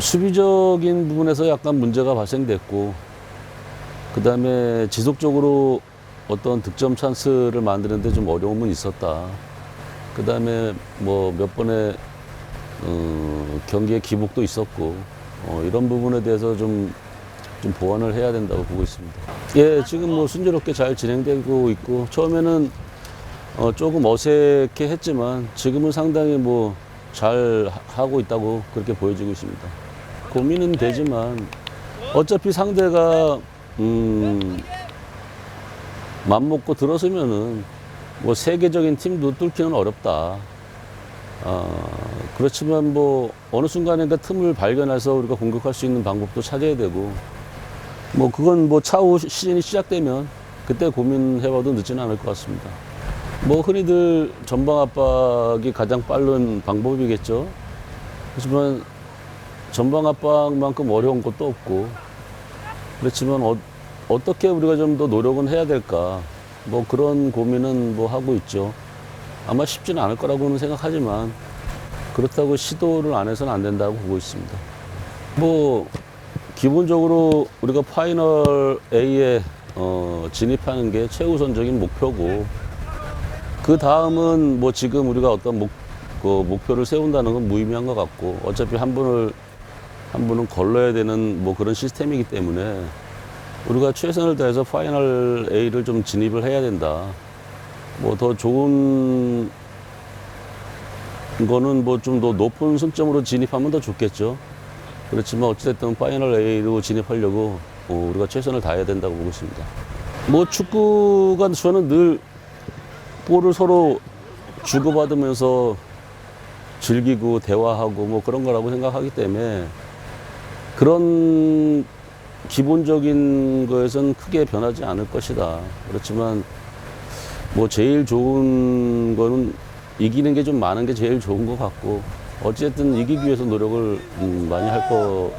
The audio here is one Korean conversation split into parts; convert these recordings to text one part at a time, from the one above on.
수비적인 부분에서 약간 문제가 발생됐고 그 다음에 지속적으로 어떤 득점 찬스를 만드는데 좀 어려움은 있었다. 그 다음에 뭐 몇 번의 어, 경기의 기복도 있었고 어, 이런 부분에 대해서 좀, 좀 보완을 해야 된다고 보고 있습니다. 예, 지금 뭐 순조롭게 잘 진행되고 있고 처음에는 어, 조금 어색해 했지만 지금은 상당히 뭐 잘 하고 있다고 그렇게 보여지고 있습니다. 고민은 되지만 어차피 상대가 음, 맘먹고 들어서면은 뭐 세계적인 팀도 뚫기는 어렵다. 어, 그렇지만 뭐 어느 순간인가 틈을 발견해서 우리가 공격할 수 있는 방법도 찾아야 되고 뭐 그건 뭐 차후 시- 시즌이 시작되면 그때 고민해봐도 늦지는 않을 것 같습니다. 뭐 흔히들 전방 압박이 가장 빠른 방법이겠죠. 하지만 전방 압박만큼 어려운 것도 없고 그렇지만 어, 어떻게 우리가 좀 더 노력은 해야 될까 뭐 그런 고민은 뭐 하고 있죠. 아마 쉽지는 않을 거라고는 생각하지만 그렇다고 시도를 안 해서는 안 된다고 보고 있습니다. 뭐 기본적으로 우리가 파이널 A에 어, 진입하는 게 최우선적인 목표고 그 다음은 뭐 지금 우리가 어떤 목, 그 목표를 세운다는 건 무의미한 것 같고 어차피 한 분을 한 분은 걸러야 되는 뭐 그런 시스템이기 때문에 우리가 최선을 다해서 파이널 A를 좀 진입을 해야 된다. 뭐 더 좋은 거는 뭐 좀 더 높은 승점으로 진입하면 더 좋겠죠. 그렇지만 어찌됐든 파이널 A로 진입하려고 어, 우리가 최선을 다해야 된다고 보고 있습니다. 뭐 축구가 저는 늘 볼을 서로 주고받으면서 즐기고 대화하고 뭐 그런 거라고 생각하기 때문에 그런 기본적인 거에선 크게 변하지 않을 것이다. 그렇지만 뭐 제일 좋은 거는 이기는 게 좀 많은 게 제일 좋은 것 같고 어쨌든 이기기 위해서 노력을 음, 많이 할 거고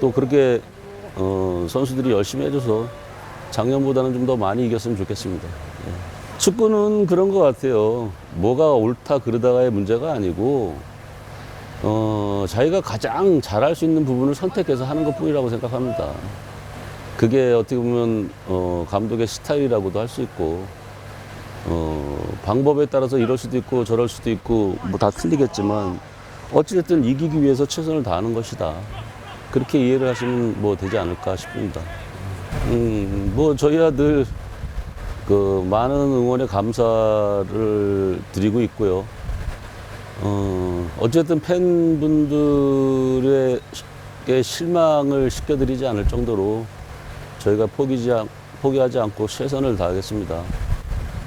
또 그렇게 어, 선수들이 열심히 해줘서 작년보다는 좀 더 많이 이겼으면 좋겠습니다. 예. 축구는 그런 것 같아요. 뭐가 옳다 그러다가의 문제가 아니고 어, 자기가 가장 잘할 수 있는 부분을 선택해서 하는 것 뿐이라고 생각합니다. 그게 어떻게 보면 어, 감독의 스타일이라고도 할 수 있고 어, 방법에 따라서 이럴 수도 있고 저럴 수도 있고 뭐 다 틀리겠지만 어찌됐든 이기기 위해서 최선을 다하는 것이다. 그렇게 이해를 하시면 뭐 되지 않을까 싶습니다. 음, 뭐 저희야 늘그 많은 응원의 감사를 드리고 있고요. 어, 어쨌든 팬분들에게 실망을 시켜드리지 않을 정도로 저희가 포기지, 않- 포기하지 않고 최선을 다하겠습니다.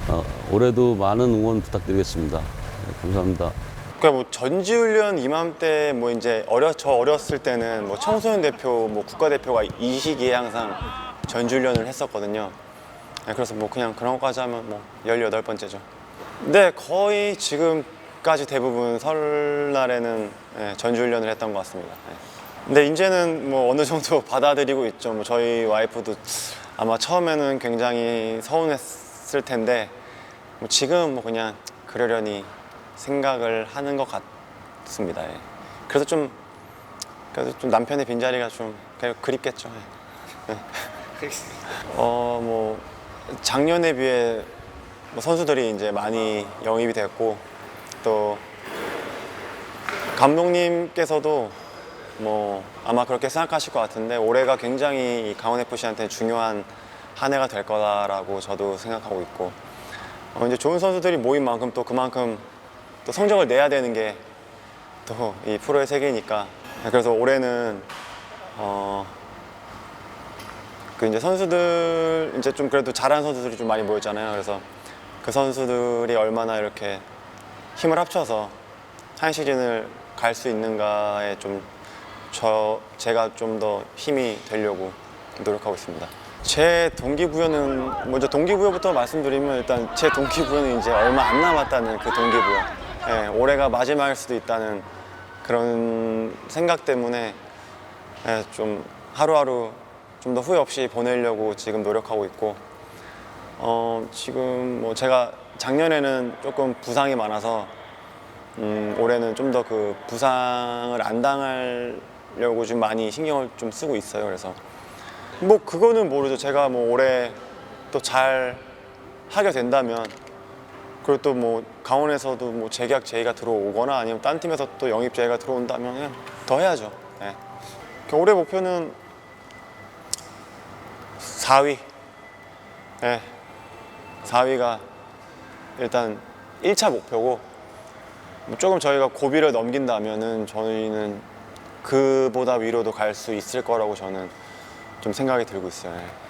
어, 올해도 많은 응원 부탁드리겠습니다. 네, 감사합니다. 그러니까 뭐 전지훈련 이맘때 뭐 이제 어려 저 어렸을 때는 뭐 청소년 대표 뭐 국가 대표가 이 시기에 항상 전지훈련을 했었거든요. 네, 그래서 뭐 그냥 그런 것까지 하면 뭐 18번째죠. 네, 거의 지금 까지 대부분 설날에는 네, 전지훈련을 했던 것 같습니다. 네. 근데 이제는 뭐 어느 정도 받아들이고 있죠. 뭐 저희 와이프도 아마 처음에는 굉장히 서운했을 텐데 뭐 지금 뭐 그냥 그러려니 생각을 하는 것 같습니다. 예. 그래서 좀 그래도 좀 남편의 빈자리가 좀 그냥 그립겠죠. 예. 예. 어 뭐 작년에 비해 뭐 선수들이 이제 많이 영입이 됐고 또 감독님께서도 뭐 아마 그렇게 생각하실 것 같은데 올해가 굉장히 이 강원 FC한테 중요한 한 해가 될 거다라고 저도 생각하고 있고 어, 이제 좋은 선수들이 모인 만큼 또 그만큼 또 성적을 내야 되는 게 또 이 프로의 세계니까 그래서 올해는 어, 그 이제 선수들 이제 좀 그래도 잘하는 선수들이 좀 많이 모였잖아요. 그래서 그 선수들이 얼마나 이렇게 힘을 합쳐서 한 시즌을 갈 수 있는가에 좀 저 제가 좀 더 힘이 되려고 노력하고 있습니다. 제 동기부여는 먼저 동기부여부터 말씀드리면 일단 제 동기부여는 이제 얼마 안 남았다는 그 동기부여. 예, 올해가 마지막일 수도 있다는 그런 생각 때문에 예, 좀 하루하루 좀 더 후회 없이 보내려고 지금 노력하고 있고 어, 지금 뭐 제가 작년에는 조금 부상이 많아서 음, 올해는 좀 더 그 부상을 안 당하려고 좀 많이 신경을 좀 쓰고 있어요. 그래서 뭐 그거는 모르죠. 제가 뭐 올해 또 잘 하게 된다면 그리고 또 뭐 강원에서도 뭐 재계약 제의가 들어오거나 아니면 딴 팀에서 또 영입 제의가 들어온다면 더 해야죠. 예. 그 올해 목표는 4위. 예. 4위가 일단 1차 목표고 뭐 조금 저희가 고비를 넘긴다면은 저희는 그보다 위로도 갈 수 있을 거라고 저는 좀 생각이 들고 있어요. 예.